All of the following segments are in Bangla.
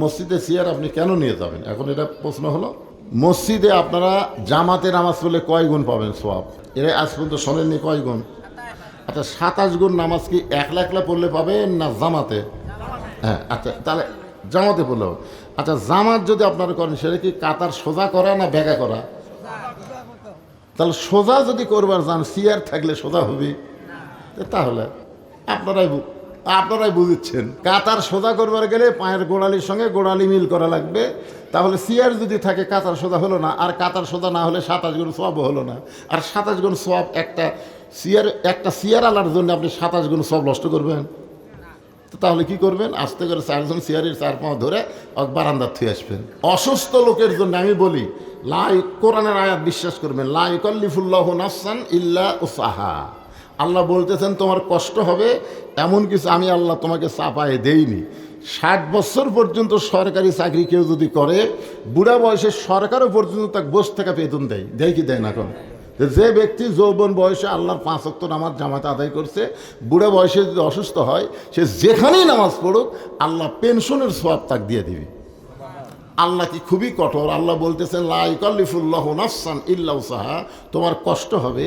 মসজিদে সিয়ার আপনি কেন নিয়ে যাবেন? এখন এটা প্রশ্ন হলো, মসজিদে আপনারা জামাতে নামাজ পড়লে কয় গুণ পাবেন সোয়াব? এরা আজ পর্যন্ত শোনেননি কয় গুণ? আচ্ছা সাতাশ গুণ নামাজ কি একলা একলা পড়লে পাবেন না জামাতে? হ্যাঁ আচ্ছা তাহলে জামাতে পড়লেও আচ্ছা জামাত যদি আপনারা করেন, সেটা কি কাতার সোজা করা না ব্যাগা করা? তাহলে সোজা যদি করবার যান, সিয়ার থাকলে সোজা হবে। তাহলে আপনারাই আপনারাই বুঝেছেন। কাতার সোজা করবার গেলে পায়ের গোড়ালির সঙ্গে গোড়ালি মিল করা লাগবে। তাহলে সিয়ার যদি থাকে, কাতার সোজা হলো না। আর কাতার সোজা না হলে সাতাশ গুণ সোয়াব হলো না। আর সাতাশ গুণ সোয়াব একটা সিয়ার একটা সিয়ার আলার জন্য আপনি সাতাশ গুণ সব নষ্ট করবেন। তাহলে কি করবেন? আস্তে করে চারজন সিয়ারের চার পাঁচ ধরে বারান্দার থুয়ে আসবেন। অসুস্থ লোকের জন্য আমি বলি লাই কোরআনের আয়াত বিশ্বাস করবেন। লাই কল্লিফুল্লাহ নাফসান ইল্লা উসাহা। আল্লাহ বলতেছেন, তোমার কষ্ট হবে, এমন কিছু আমি আল্লাহ তোমাকে চাপায়ে দেইনি। ষাট বছর পর্যন্ত সরকারি চাকরি কেউ যদি করে, বুড়া বয়সে সরকারও পর্যন্ত তাকে বসে থাকা বেতন দেয়। দেয় কি দেয় না এখন? যে ব্যক্তি যৌবন বয়সে আল্লাহর পাঁচ অক্ত নামাজ জামাতে আদায় করছে, বুড়া বয়সে যদি অসুস্থ হয়, সে যেখানেই নামাজ পড়ুক, আল্লাহ পেনশনের সোয়াব তাক দিয়ে দিবি। আল্লাহ কি খুবই কঠোর? আল্লাহ বলতেছেন লাইকল্লিফুল্লাহ নাফসান ইল্লাউ সাহা তোমার কষ্ট হবে,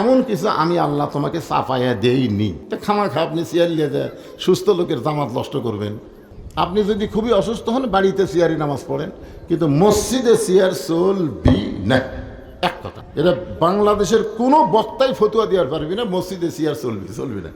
এমন কিছু আমি আল্লাহ তোমাকে চাপাইয়া দেইনি। তা খামা খা আপনি চেয়ার নিয়ে যায়, সুস্থ লোকের জামাত নষ্ট করবেন। আপনি যদি খুবই অসুস্থ হন, বাড়িতে চেয়ারি নামাজ পড়েন, কিন্তু মসজিদে চেয়ার চলবি না এক কথা, এটা বাংলাদেশের কোনো বক্তাই ফতুয়া দেওয়ার পারবি না, মসজিদে চেয়ার চলবি চলবি না।